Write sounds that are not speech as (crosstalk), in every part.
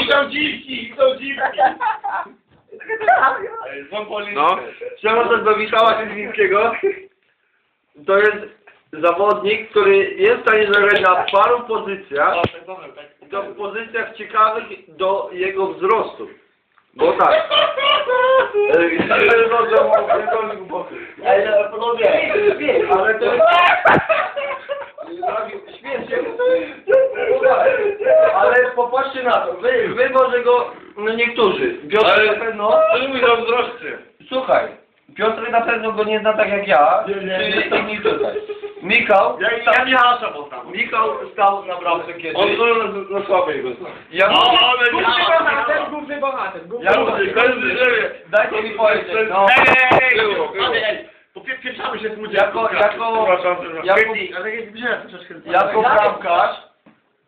I są dziwki, i są dziwki. (laughs) Są. No. Przechodząc do Michała Kędzińskiego, to jest zawodnik, który jest w stanie zagrać na paru pozycjach, O, tak tak. i to w pozycjach ciekawych do jego wzrostu. Bo tak. Ej, (laughs) no. Ale to jest... Śmiecie. Ale popatrzcie na to. Wy, wy może go... No niektórzy. Piotr Ale- na pewno... To nie mój wzroście. Słuchaj, Piotr na pewno go nie zna tak jak ja, Nie, nie, czyli nie. inni tutaj. Michał, Ja, ja bo tam. Michał stał na bramce kiedyś. On to na, na słabej go zna. Ja No, ale Główny bohater, główny bohater. Główny Ja bohater. mówię, każdy żyje. Dajcie mi powiedzieć. No. Ej, Było, było. ej, ej, popieprzamy się z Jako, jako, jako, Ale jak widziałem troszeczkę. jako bramkarz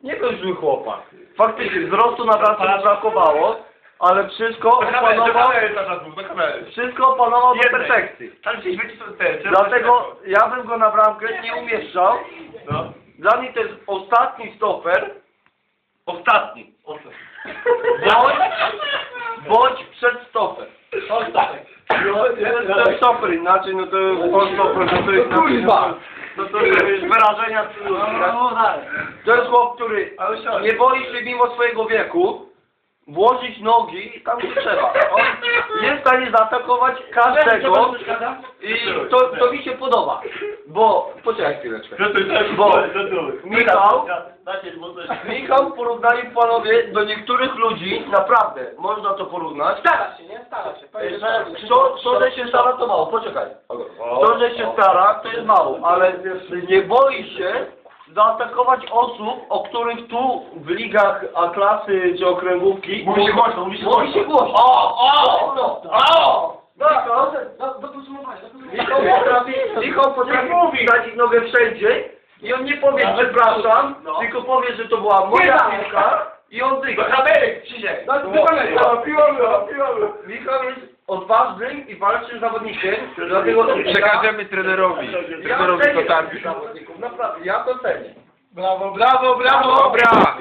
nie był zły chłopak. Faktycznie wzrostu na mu brakowało, ale wszystko opanował, wszystko opanował do Jednej. perfekcji. Tam gdzieś. Dlatego ja bym go na bramkę nie umieszczał. No. Dla mnie to jest ostatni stoper, Ostatni. Ostatni. bądź, bądź przed stoper. No, to jest stoper, inaczej no to jest stoper, no to jest Kurwa. No to jest wyrażenia ludzkie. tak? To jest chłop, który nie boi się mimo swojego wieku włożyć nogi tam gdzie trzeba. On stanie zaatakować każdego i to, to mi się podoba. Bo, poczekaj chwileczkę. Bo Michał, Michał w porównaniu panowie do niektórych ludzi, naprawdę, można to porównać. Stara się, nie? Stara się. Powiedz, że- To, to, że się stara, to mało, poczekaj. To, że się stara, to jest mało, ale nie boi się zaatakować osób, o których tu w ligach A klasy czy okręgówki Mówi się głośno, mówi się mówi się głośno. głośno. O, o, no. o! Michał, podsumowania, do podsumowania. Michał potrafi, Michał potrafi wsadzić nogę wszędzie i on nie powie przepraszam, No. tylko powie, że to była moja dawaj. piłka i on Do dyga. kamery, Krzysiek! No, do kamery. Michał jest odważnym i walczym zawodnikiem, dlatego Przekażemy trenerowi. ja Trenerowi cenię Kotarki. zawodników, naprawdę, ja to cenię. Brawo, brawo, brawo. Dobra.